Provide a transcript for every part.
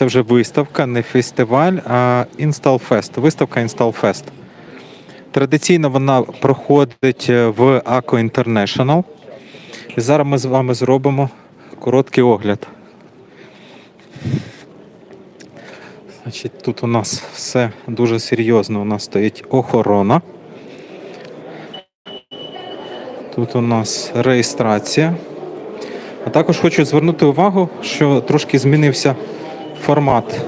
Це вже виставка, не фестиваль, а Installfest. Виставка Installfest. Традиційно вона проходить е, в Aco International. І зараз ми з вами зробимо короткий огляд. Значить, тут у нас все дуже серйозно. У нас стоїть охорона. Тут у нас реєстрація. А також хочу звернути увагу, що трошки змінився формат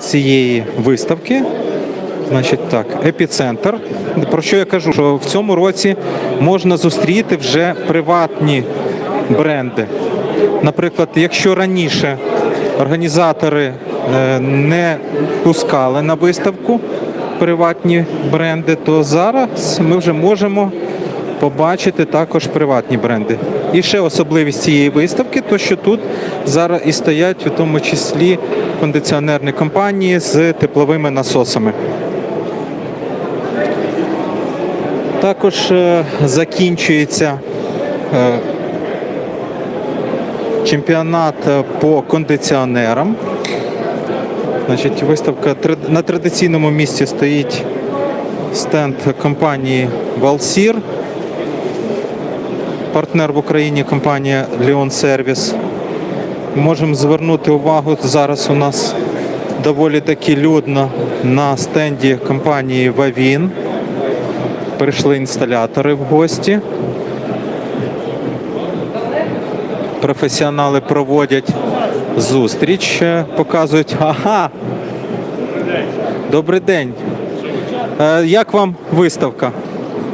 цієї виставки. Значить так, епіцентр. Про що я кажу? Що в цьому році можна зустріти вже приватні бренди. Наприклад, якщо раніше організатори е, не пускали на виставку приватні бренди, то зараз ми вже можемо побачити також приватні бренди. І ще особливість цієї виставки, то що тут зараз і стоять, в тому числі кондиціонерні компанії з тепловими насосами. Також е, закінчується е, чемпіонат е, по кондиціонерам. Значить, виставка на традиційному місці стоїть стенд компанії Valsir. Партнер в Україні компанія Leon Service. Можемо звернути увагу, зараз у нас доволі таки людно на стенді компанії Vavin. Прийшли інсталятори в гості. Професіонали проводять зустріч, е, показують. Ага. Добрий день. Е, Як вам виставка?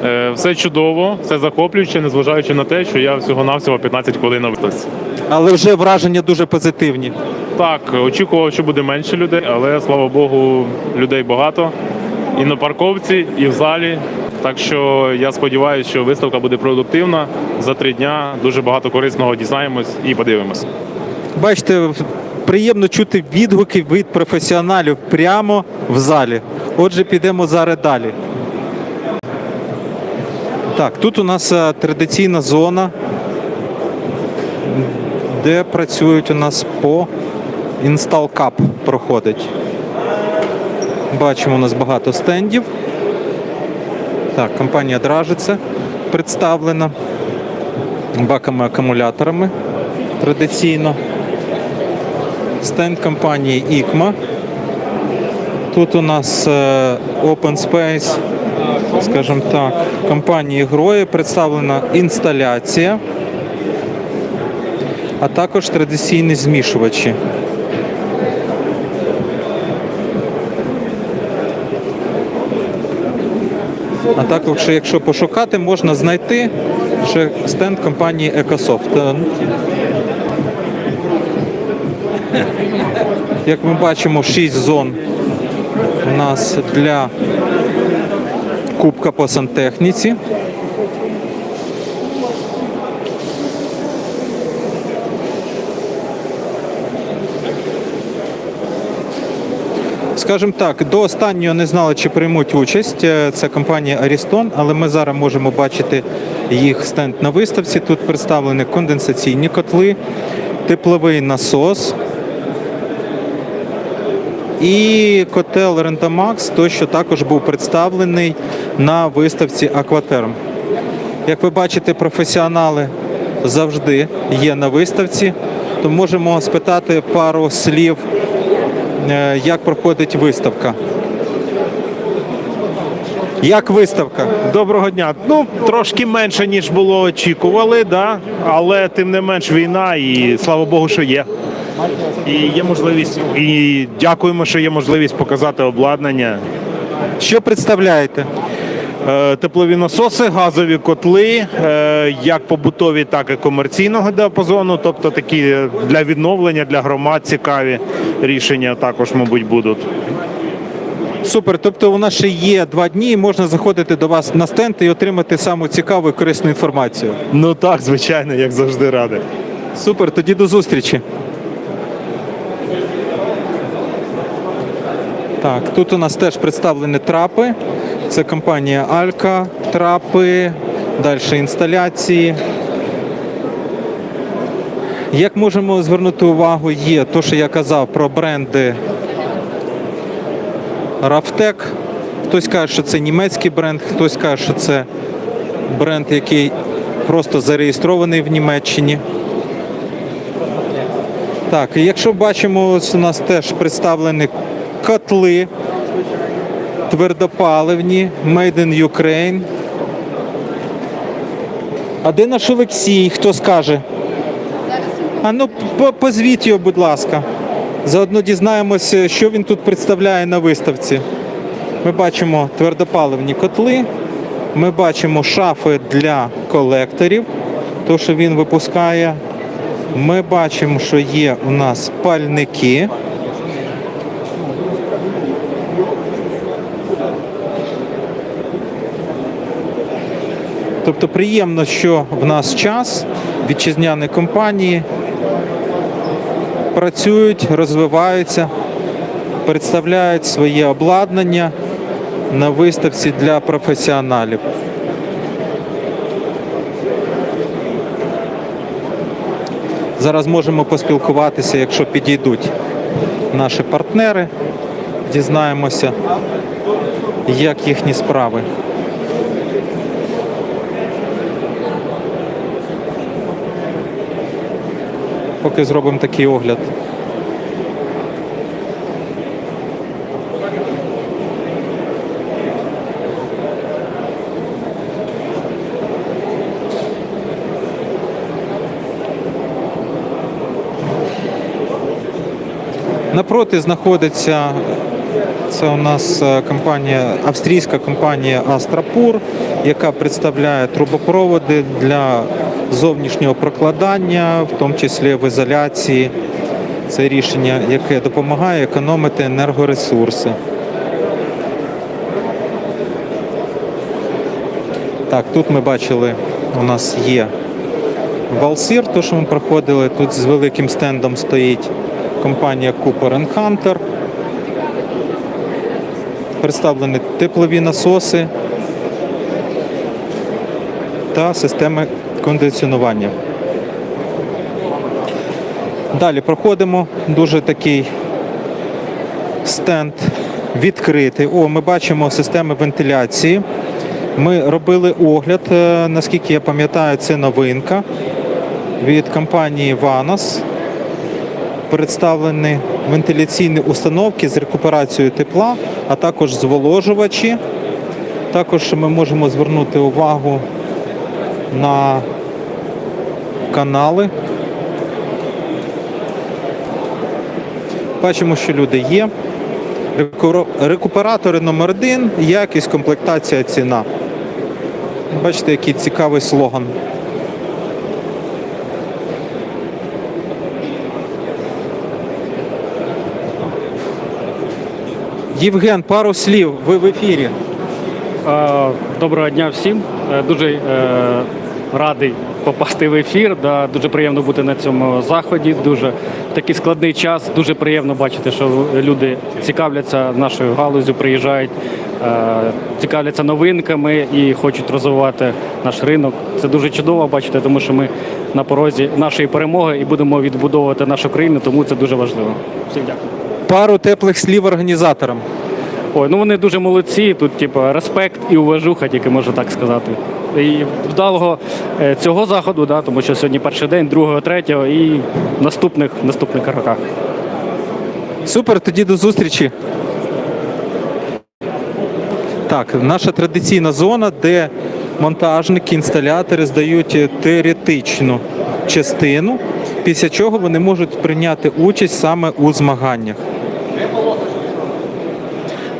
Е, Все чудово, все захоплююче, незважаючи на те, що я всього-навсього 15 хвилин на виставці. Але вже враження дуже позитивні. Так, очікував, що буде менше людей, але слава Богу, людей багато. І на парковці, і в залі. Так що я сподіваюся, що виставка буде продуктивна. За три дня дуже багато корисного дізнаємось і подивимось. Бачите, приємно чути відгуки від професіоналів прямо в залі. Отже, підемо зараз далі. Так, тут у нас е, традиційна зона, де працюють у нас по Install Cup проходить. Бачимо, у нас багато стендів. Так, компанія Дражиця представлена баками-акумуляторами традиційно. Стенд компанії ICMA. Тут у нас е, Open Space, скажімо так, компанії Грої представлена інсталяція, а також традиційні змішувачі. А також, якщо пошукати, можна знайти ще стенд компанії Ecosoft. Як ми бачимо, 6 зон у нас для Кубка по сантехніці. Скажімо так, до останнього не знали, чи приймуть участь. Е, Це компанія Ariston, але ми зараз можемо бачити їх стенд на виставці. Тут представлені конденсаційні котли, тепловий насос, і котел Rentamax, той, що також був представлений на виставці Акватерм. Як ви бачите, професіонали завжди є на виставці, то можемо спитати пару слів, е, як проходить виставка. Як виставка? Доброго дня. Ну трошки менше ніж було очікували, да? але тим не менш війна, і слава Богу, що є. І є можливість, і дякуємо, що є можливість показати обладнання. Що представляєте? Е, Теплові насоси, газові котли, е, як побутові, так і комерційного діапазону, тобто такі для відновлення, для громад цікаві рішення також, мабуть, будуть. Супер. Тобто у нас ще є два дні, і можна заходити до вас на стенд і отримати саму цікаву і корисну інформацію. Ну так, звичайно, як завжди радий. Супер, тоді до зустрічі. Так, тут у нас теж представлені трапи. Це компанія Алька, трапи, далі інсталяції. Як можемо звернути увагу, є те, що я казав про бренди Рафтек. Хтось каже, що це німецький бренд, хтось каже, що це бренд, який просто зареєстрований в Німеччині. Так, якщо бачимо, ось у нас теж представлені котли твердопаливні, Made in Ukraine. А де наш Олексій? Хто скаже? А ну по- позвіть його, будь ласка. Заодно дізнаємося, що він тут представляє на виставці. Ми бачимо твердопаливні котли, ми бачимо шафи для колекторів, то що він випускає. Ми бачимо, що є у нас пальники. Тобто приємно, що в нас час вітчизняні компанії працюють, розвиваються, представляють своє обладнання на виставці для професіоналів. Зараз можемо поспілкуватися, якщо підійдуть наші партнери, дізнаємося, як їхні справи. Поки зробимо такий огляд. Напроти знаходиться це у нас е, компанія, австрійська компанія Астрапур, яка представляє трубопроводи для зовнішнього прокладання, в тому числі в ізоляції. Це рішення, яке допомагає економити енергоресурси. Так, тут ми бачили, у нас є Валсір, то що ми проходили. Тут з великим стендом стоїть компанія Cooper Hunter. Представлені теплові насоси та системи кондиціонування. Далі проходимо дуже такий стенд відкритий. О, ми бачимо системи вентиляції. Ми робили огляд, е, наскільки я пам'ятаю, це новинка від компанії Vanos. Представлені вентиляційні установки з рекуперацією тепла, а також зволожувачі. Також ми можемо звернути увагу на канали. Бачимо, що люди є. Рекуператори номер один, якість, комплектація, ціна. Бачите, який цікавий слоган. Євген, пару слів, ви в ефірі. Е, Доброго дня всім. Е, Дуже е, радий попасти в ефір. Да, дуже приємно бути на цьому заході. Дуже в такий складний час. Дуже приємно бачити, що люди цікавляться нашою галузю, приїжджають, е, цікавляться новинками і хочуть розвивати наш ринок. Це дуже чудово бачити, тому що ми на порозі нашої перемоги і будемо відбудовувати нашу країну, тому це дуже важливо. Всім дякую. Пару теплих слів організаторам. Ой, ну вони дуже молодці. Тут, типу, респект і уважуха, тільки можу так сказати. І вдалого е, цього заходу, да, тому що сьогодні перший день, другого, третього і наступних наступних роках. Супер, тоді до зустрічі. Так, наша традиційна зона, де монтажники, інсталятори здають теоретичну частину, після чого вони можуть прийняти участь саме у змаганнях.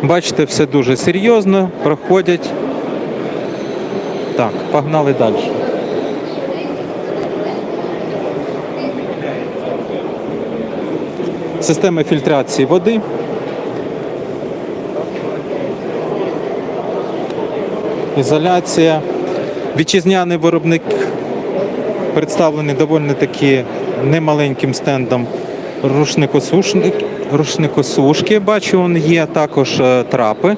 Бачите, все дуже серйозно, проходять. Так, погнали далі. Система фільтрації води. Ізоляція. Вітчизняний виробник представлений доволі таки немаленьким стендом рушникосушник, рушникосушки. Бачу, он є також е, трапи.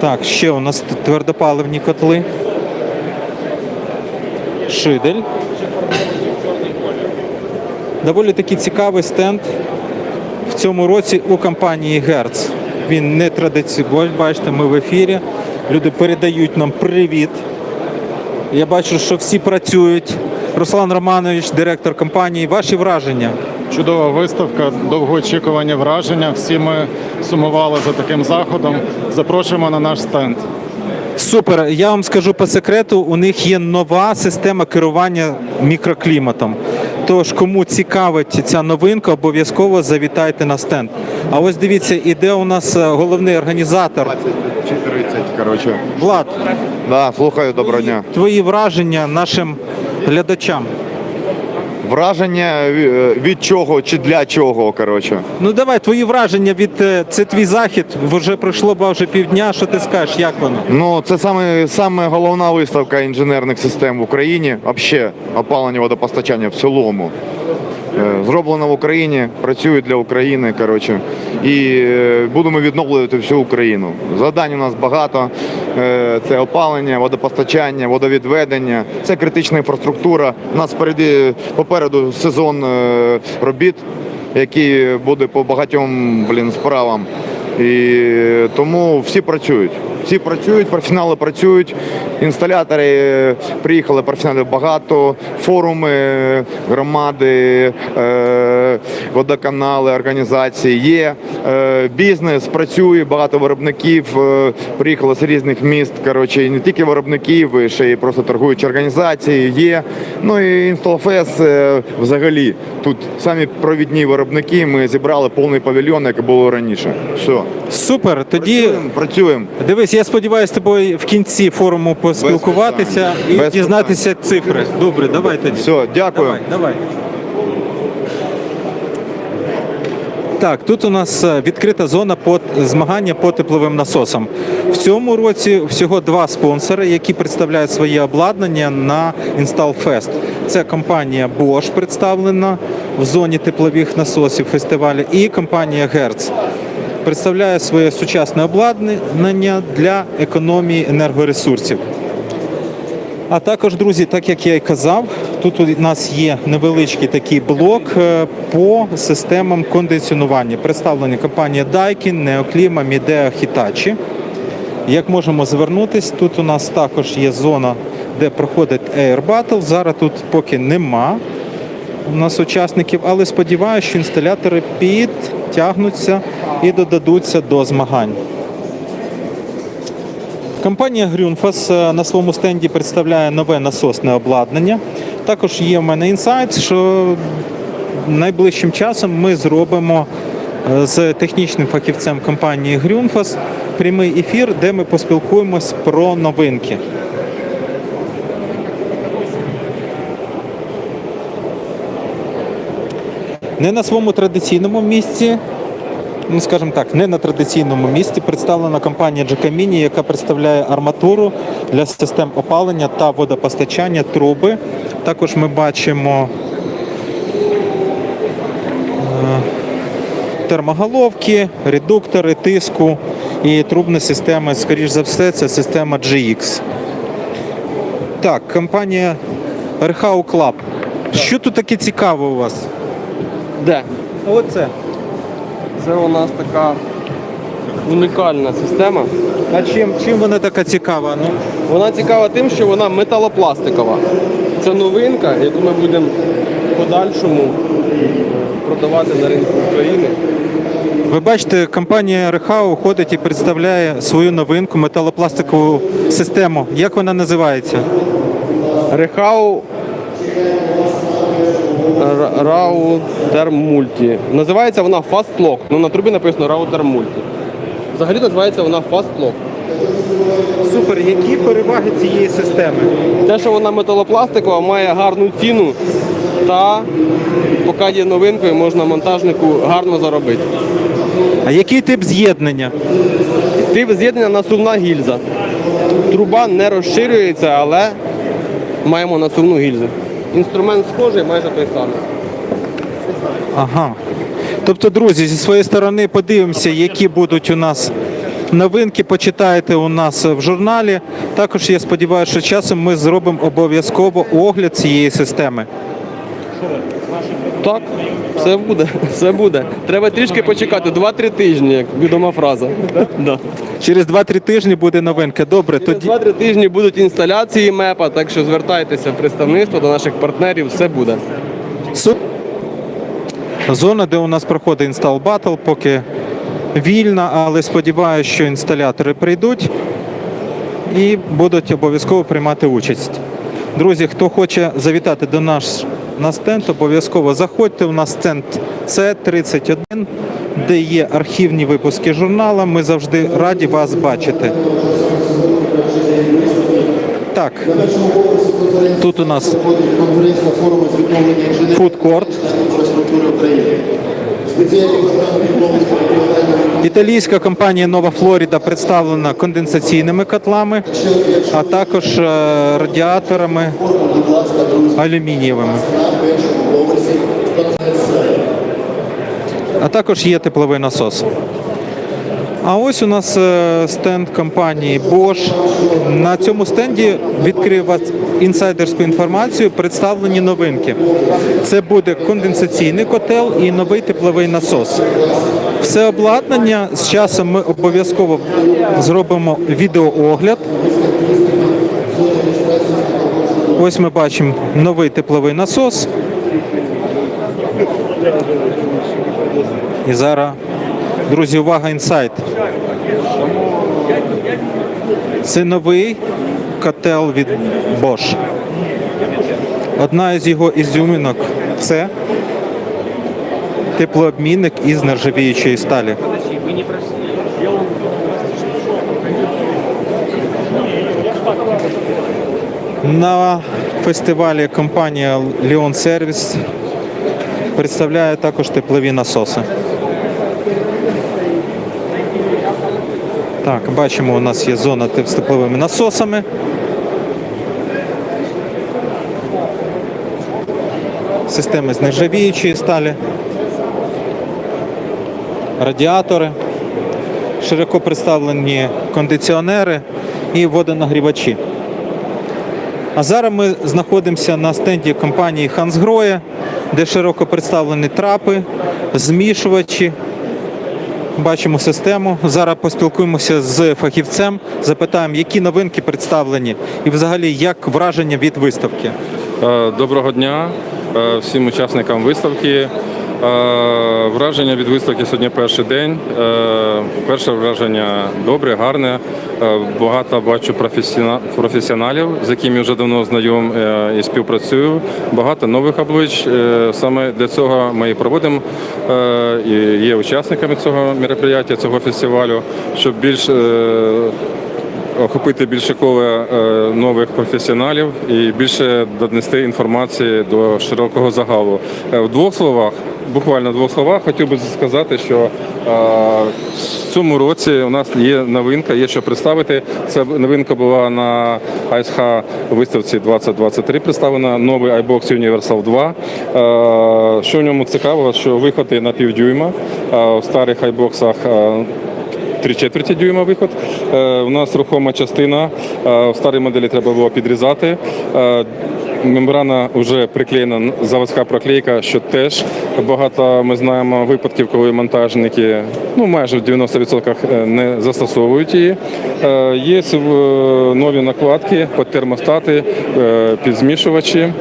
Так, ще у нас твердопаливні котли. Шидель. Доволі таки цікавий стенд в цьому році у компанії Герц. Він не традиційний. Бачите, ми в ефірі. Люди передають нам привіт. Я бачу, що всі працюють. Руслан Романович, директор компанії. Ваші враження? Чудова виставка, довгоочікувані враження. Всі ми сумували за таким заходом. Запрошуємо на наш стенд. Супер. Я вам скажу по секрету, у них є нова система керування мікрокліматом. Тож, кому цікавить ця новинка, обов'язково завітайте на стенд. А ось дивіться, іде у нас е, головний організатор 20 чи 30, коротше. Влад. Да, слухаю, доброго дня. Твої враження нашим глядачам. Враження е, від чого чи для чого, коротше. Ну давай, твої враження від е, це твій захід. Вже пройшло майже півдня. Що ти скажеш? Як воно? Ну, це саме, саме головна виставка інженерних систем в Україні, взагалі опалення водопостачання в цілому. Е, Зроблено в Україні, працює для України. Коротше, і е, будемо відновлювати всю Україну. Завдань у нас багато. Е, Це опалення, водопостачання, водовідведення, це критична інфраструктура. У нас впереді, попереду сезон робіт, який буде по багатьом блін, справам. І тому всі працюють. Всі працюють, професіонали працюють, інсталятори е, приїхали, професіоналів багато, форуми, громади, е, водоканали, організації є. Е, бізнес працює, багато виробників е, приїхало з різних міст. Коротше, не тільки виробників, ще й просто торгуючі організації є. Ну і інсталфес е, взагалі. Тут самі провідні виробники. Ми зібрали повний павільйон, як було раніше. Все. Супер. Тоді Працюємо, працюємо. дивись, я сподіваюся, з тобою в кінці форуму поспілкуватися питань. і Без дізнатися цифри. Добре, давай тоді. Все, дякую. Давай, давай. Так, тут у нас е, відкрита зона по змагання по тепловим насосам. В цьому році всього два спонсори, які представляють своє обладнання на InstallFest. Це компанія Bosch представлена в зоні теплових насосів фестивалю, і компанія Hertz представляє своє сучасне обладнання для економії енергоресурсів. А також, друзі, так як я і казав, тут у нас є невеличкий такий блок е, по системам кондиціонування. Представлені компанія Daikin, Neoclima, Midea, Hitachi. Як можемо звернутись, тут у нас також є зона, де проходить Air Battle. Зараз тут поки нема у нас учасників, але сподіваюся, що інсталятори підтягнуться і додадуться до змагань. Компанія Грюнфас е, на своєму стенді представляє нове насосне обладнання. Також є в мене інсайт, що найближчим часом ми зробимо е, з технічним фахівцем компанії Грюнфас прямий ефір, де ми поспілкуємось про новинки. Не на своєму традиційному місці, ну скажімо так, не на традиційному місці представлена компанія Giacomini, яка представляє арматуру для систем опалення та водопостачання труби. Також ми бачимо е, термоголовки, редуктори тиску і трубні системи, скоріш за все, це система GX. Так, компанія Rehau Club. Що тут таке цікаве у вас? Де? Оце. Це у нас така унікальна система. А чим, чим вона така цікава? Ну, Вона цікава тим, що вона металопластикова. Це новинка, яку ми будемо в подальшому продавати на ринку України. ви бачите, компанія Рехау ходить і представляє свою новинку металопластикову систему. Як вона називається? Рехау Раутер Мульті. Називається вона Fast Lock. Ну на трубі написано Раутер Мульті. Взагалі називається вона Fast Lock. Супер, які переваги цієї системи? Те, що вона металопластикова, має гарну ціну та поки є новинкою, можна монтажнику гарно заробити. А який тип з'єднання? Тип з'єднання насувна гільза. Труба не розширюється, але маємо насувну гільзу. Інструмент схожий, майже той самий. Ага. Тобто, друзі, зі своєї сторони подивимося, які будуть у нас Новинки Почитайте у нас в журналі. Також я сподіваюся, що часом ми зробимо обов'язково огляд цієї системи. Так, все буде, все буде. Треба трішки почекати, 2-3 тижні, як відома фраза. Да. Через 2-3 тижні буде новинка. Добре, Через тоді 2-3 тижні будуть інсталяції МЕПа, так що звертайтеся в представництво до наших партнерів, все буде. Су- Зона, де у нас проходить інстал батл, поки вільна, але сподіваюся, що інсталятори прийдуть і будуть обов'язково приймати участь. Друзі, хто хоче завітати до нас на стенд, обов'язково заходьте. У нас стенд С31, де є архівні випуски журнала. Ми завжди раді вас бачити. Так, тут у нас конференція форуму з відновлення інженерії фудкорт. Італійська компанія Нова Флоріда представлена конденсаційними котлами, а також е, радіаторами алюмінієвими. А також є тепловий насос. А ось у нас е, стенд компанії Bosch. На цьому стенді відкрив інсайдерську інформацію, представлені новинки. Це буде конденсаційний котел і новий тепловий насос. Все обладнання з часом ми обов'язково зробимо відеоогляд. Ось ми бачимо новий тепловий насос. І зараз, друзі, увага, інсайт. Це новий котел від Bosch. Одна із його ізюминок це теплообмінник із нержавіючої сталі. На фестивалі компанія Leon Service представляє також теплові насоси. Так, бачимо, у нас є зона з тепловими насосами. Системи з нержавіючої сталі. Радіатори, широко представлені кондиціонери і водонагрівачі. А зараз ми знаходимося на стенді компанії Хансгроє, де широко представлені трапи, змішувачі. Бачимо систему. Зараз поспілкуємося з фахівцем, запитаємо, які новинки представлені і взагалі як враження від виставки. Е, Доброго дня е, всім учасникам виставки. Е, Враження від виставки сьогодні перший день. Е, Перше враження добре, гарне. Е, Багато бачу професіона- професіоналів, з якими вже давно знайом і співпрацюю. Багато нових облич. Саме для цього ми і проводимо і є учасниками цього мероприятия, цього фестивалю, щоб більш охопити більше коло е, нових професіоналів і більше донести інформації до широкого загалу. В двох словах, буквально в двох словах, хотів би сказати, що е, в цьому році у нас є новинка, є що представити. Це новинка була на АСХ виставці 2023 представлена новий iBox Universal 2. Е, Що в ньому цікаво, що виходи на півдюйма в старих айбоксах. е, Три четверті дюйма виход. У нас рухома частина. В старій моделі треба було підрізати. Е, мембрана вже приклеєна, заводська проклейка, що теж багато ми знаємо випадків, коли монтажники ну, майже в 90% не застосовують її. Е, є е, нові накладки під термостати, е, підзмішувачі.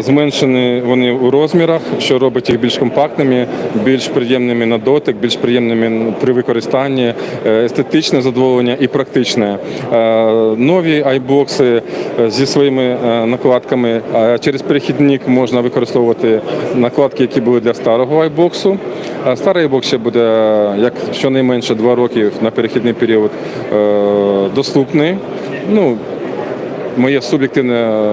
Зменшені вони у розмірах, що робить їх більш компактними, більш приємними на дотик, більш приємними при використанні, е, естетичне задоволення і практичне. Нові айбокси е, зі своїми е, накладками. Через перехідник можна використовувати накладки, які були для старого айбоксу. Старий айбокс ще буде як щонайменше два роки на перехідний період доступний. Ну, моє суб'єктивне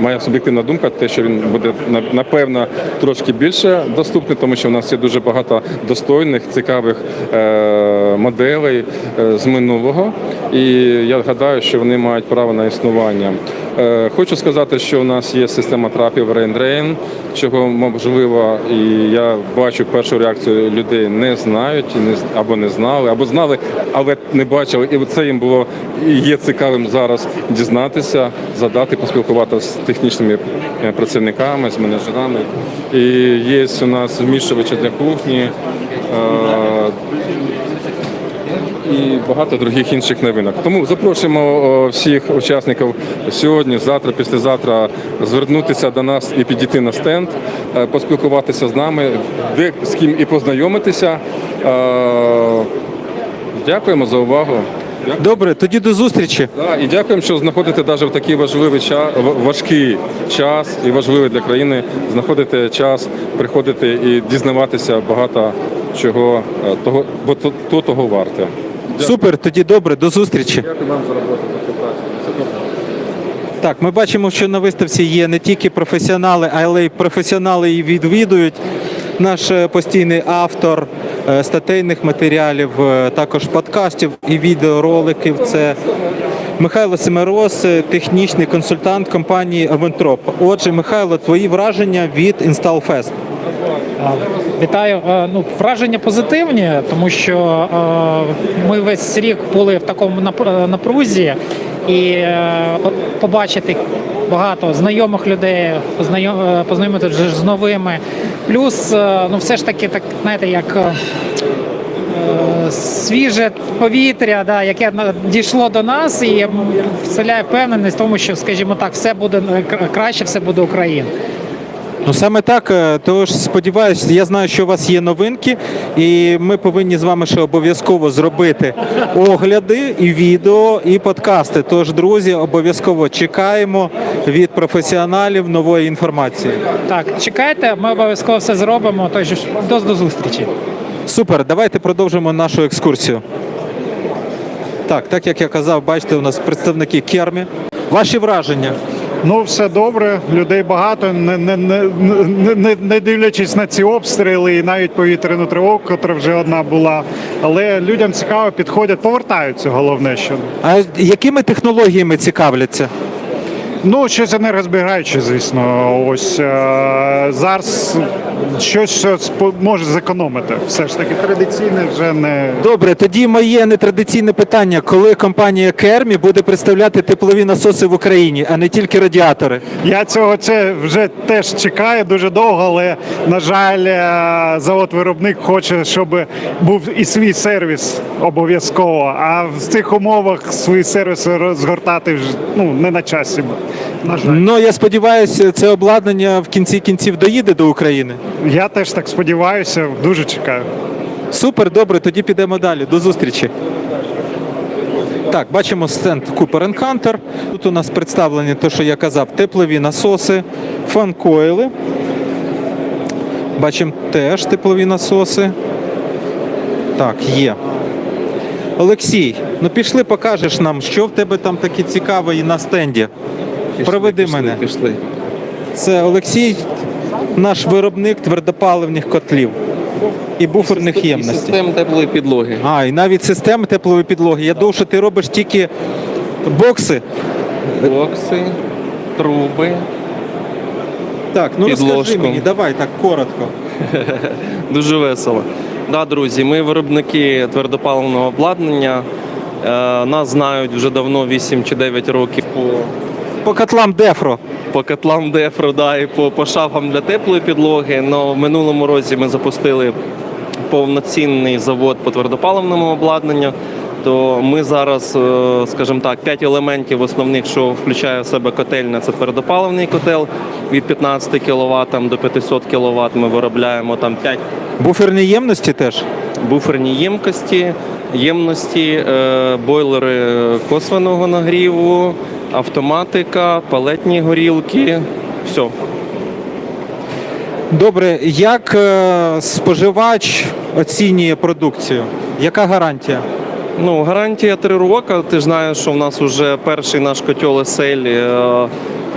моя суб'єктивна думка, те, що він буде на- напевно трошки більше доступний, тому що в нас є дуже багато достойних, цікавих е, моделей е, з минулого. І я гадаю, що вони мають право на існування. Е, Хочу сказати, що у нас є система трапів Rain-Drain, чого можливо, і я бачу першу реакцію людей не знають і не або не знали, або знали, але не бачили. І це їм було і є цікавим зараз дізнатися, задати, поспілкуватися з технічними е, працівниками, з менеджерами. І є у нас вмішувачі для кухні. е, і багато других інших новинок. Тому запрошуємо всіх учасників сьогодні, завтра, післязавтра звернутися до нас і підійти на стенд, е, поспілкуватися з нами, де з ким і познайомитися. Е, Дякуємо за увагу. Дякую. Добре, тоді до зустрічі. Да, і дякуємо, що знаходите навіть в такий важливий час, важкий час і важливий для країни. Знаходите час, приходити і дізнаватися багато чого, е, того, бо то, то того варте. Супер, тоді добре, до зустрічі. Дякую вам за роботу. Так, ми бачимо, що на виставці є не тільки професіонали, але й професіонали і відвідують. Наш е, постійний автор статейних матеріалів, е, також подкастів і відеороликів. Це Михайло Семерос, е, технічний консультант компанії Авентроп. Отже, Михайло, твої враження від InstallFest? Вітаю. Е, Ну, враження позитивні, тому що е, ми весь рік були в такому нап- е, напрузі, і е, побачити багато знайомих людей, е, познайомитися з новими. Плюс, е, ну, все ж таки, так знаєте, як. е, Свіже повітря, да, яке дійшло до нас, і вселяє впевненість в тому, що, скажімо так, все буде краще, все буде Україна. Ну саме так. Тож сподіваюся, я знаю, що у вас є новинки, і ми повинні з вами ще обов'язково зробити огляди і відео, і подкасти. Тож, друзі, обов'язково чекаємо від професіоналів нової інформації. Так, чекайте, ми обов'язково все зробимо. Тож до, до зустрічі. Супер, давайте продовжимо нашу екскурсію. Так, так як я казав, бачите, у нас представники Кермі. Ваші враження? Ну, все добре, людей багато, не, не, не, не, не, не дивлячись на ці обстріли і навіть повітряну тривогу, яка вже одна була. Але людям цікаво підходять, повертаються, головне, що. А якими технологіями цікавляться? Ну, щось енергозберігаюче, звісно. Ось е, зараз щось, що може зекономити. Все ж таки традиційне вже не. Добре, тоді моє нетрадиційне питання: коли компанія Кермі буде представляти теплові насоси в Україні, а не тільки радіатори? Я цього це вже теж чекаю дуже довго, але на жаль, е, завод-виробник хоче, щоб був і свій сервіс обов'язково. А в цих умовах свої сервіси розгортати вже ну не на часі. На жаль, Ну я сподіваюся, це обладнання в кінці кінців доїде до України. я теж так сподіваюся, дуже чекаю. Супер, добре, тоді підемо далі. До зустрічі. Так, бачимо стенд Cooper Hunter. Тут у нас представлені те, що я казав, теплові насоси, фанкойли. Бачимо теж теплові насоси. Так, є. Олексій, ну пішли, покажеш нам, що в тебе там таке цікаве і на стенді. Проведи мене. Пішли. Це Олексій, наш виробник твердопаливних котлів і буферних І ємностей. систем теплої підлоги. А, і навіть системи теплової підлоги. Я думав, що ти робиш тільки бокси. Бокси, труби. Так, ну розкажи мені, давай так коротко. Дуже весело. Да, друзі, ми виробники твердопаливного обладнання. Е, нас знають вже давно 8 чи 9 років по, По котлам Дефро. по котлам Дефро, да, і по, по шафам для теплої підлоги. Но в минулому році ми запустили повноцінний завод по твердопаливному обладнанню. То ми зараз, е, скажімо так, 5 елементів основних, що включає в себе котельня, це твердопаливний котел від 15 кВт до 500 кВт. Ми виробляємо там 5 Буферні ємності теж. буферні ємкості, ємності, е, бойлери косвеного нагріву, автоматика, палетні горілки. Все. Добре, як е, споживач оцінює продукцію? Яка гарантія? Ну, гарантія 3 роки. Ти ж знаєш, що в нас вже перший наш котел Есель е,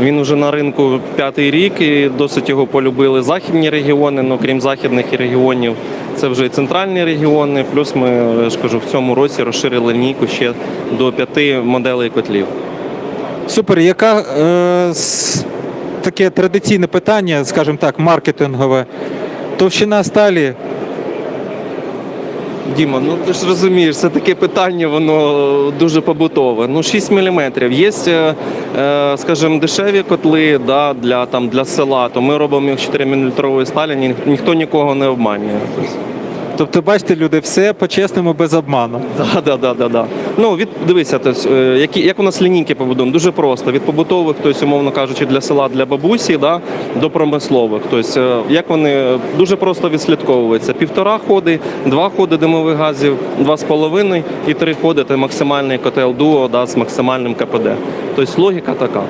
Він вже на ринку п'ятий рік і досить його полюбили західні регіони. Ну крім західних регіонів, це вже і центральні регіони. Плюс ми я ж кажу, в цьому році розширили лінійку ще до п'яти моделей котлів. Супер. Яка е, таке традиційне питання, скажімо так, маркетингове? Товщина сталі Діма, ну ти ж розумієш, це таке питання, воно дуже побутове. Ну, 6 мм. Є, скажімо, дешеві котли да, для, там, для села, то ми робимо їх 4 мм сталі, ні, ніхто нікого не обманює. Тобто, бачите, люди, все по-чесному, без обману. Да, да, да, да. Ну, від, дивися, тобто, е, які, як у нас лінійки побудовані? Дуже просто. Від побутових, тобто, умовно кажучи, для села, для бабусі, да, до промислових. Тобто, е, як вони дуже просто відслідковуються. Півтора ходи, два ходи димових газів, два з половиною і три ходи це максимальний котел дуо да, з максимальним КПД. Тобто логіка така.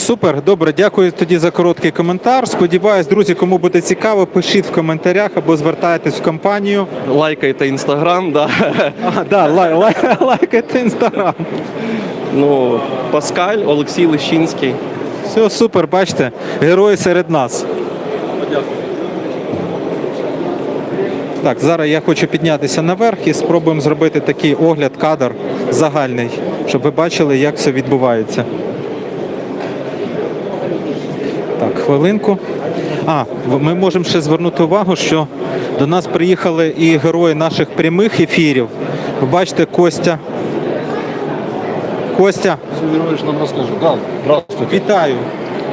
Супер, добре, дякую тоді за короткий коментар. Сподіваюсь, друзі, кому буде цікаво, пишіть в коментарях або звертайтесь в компанію. Лайкайте інстаграм, да. А, да, лай, лай, лайкайте інстаграм. ну, Паскаль, Олексій Лещинський. Все супер, бачите, герої серед нас. Так, зараз я хочу піднятися наверх і спробуємо зробити такий огляд, кадр загальний, щоб ви бачили, як все відбувається. Так, хвилинку. А, в- ми можемо ще звернути увагу, що до нас приїхали і герої наших прямих ефірів. Ви бачите, Костя. Костя, нам розкажи. Да, здравствуйте. Вітаю.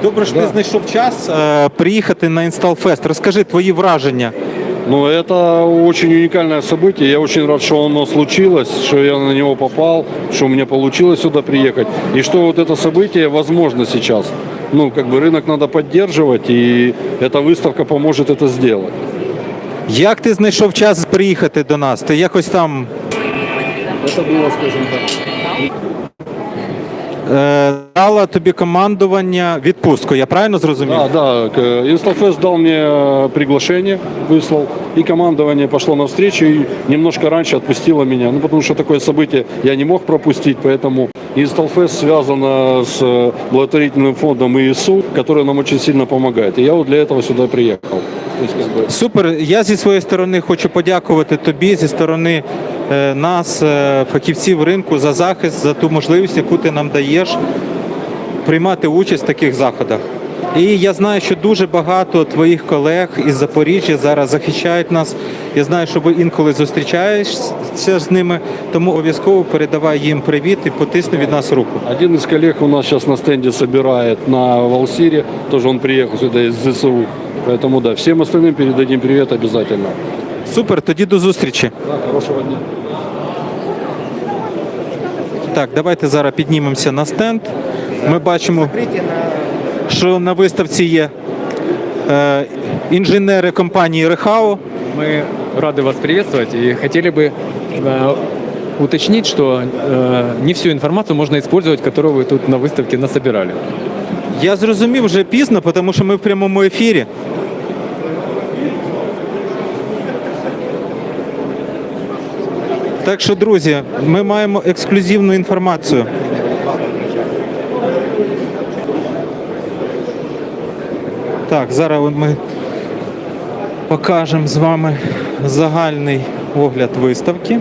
Добре, що ти знайшов час е, приїхати на Installfest. Розкажи твої враження. Ну, это очень уникальное событие. Я очень рад, что оно случилось, что я на него попал, что у меня получилось сюда приехать. И что вот это событие возможно сейчас. Ну, как бы рынок надо поддерживать, и эта выставка поможет это сделать. Як ти знайшов час приїхати до нас? Ти якось там Это было, скажем так. е, дала тобі командування відпустку, я правильно зрозумів? Да, да. к- Installfest дал мне э, приглашение, выслал, и командование пошло навстречу и немножко раньше отпустило меня. Ну, потому что такое событие я не мог пропустить, поэтому Installfest связано с э, благотворительным фондом ИСУ, который нам очень сильно помогает. И я вот для этого сюда приехал. Супер. Я зі своєї сторони хочу подякувати тобі зі сторони е, нас, е, фахівців ринку, за захист, за ту можливість, яку ти нам даєш приймати участь в таких заходах. І я знаю, що дуже багато твоїх колег із Запоріжжя зараз захищають нас. Я знаю, що ви інколи зустрічаєшся з ними, тому обов'язково передавай їм привіт і потисни від нас руку. один из коллег у нас сейчас на стенде собирает на Валсире, тоже он приехал сюда из ЗСУ. Поэтому да, всем остальным передадим привет обязательно. Супер, тоді до зустрічі. Да, хорошего дня. Так, давайте зараз піднімемося на стенд. Ми бачимо, що на виставці є е, інженери компанії Рехао. Мы рады вас приветствовать и хотели бы э, уточнить, что э, не всю информацию можно использовать, которую вы тут на выставке насобирали. Я зрозумів вже пізно, тому що ми в прямому ефірі. Так що, друзі, ми маємо ексклюзивну інформацію. Так, зараз ми покажемо з вами загальний огляд виставки.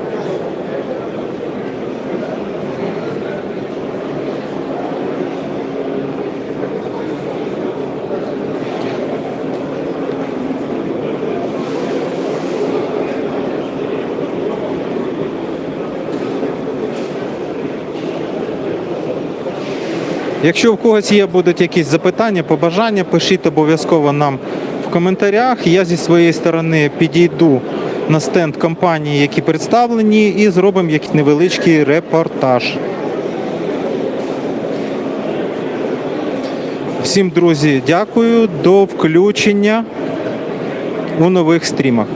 Якщо в когось є будуть якісь запитання, побажання, пишіть обов'язково нам в коментарях. Я зі своєї сторони підійду на стенд компанії, які представлені, і зробимо якийсь невеличкий репортаж. Всім, друзі, дякую. До включення у нових стрімах.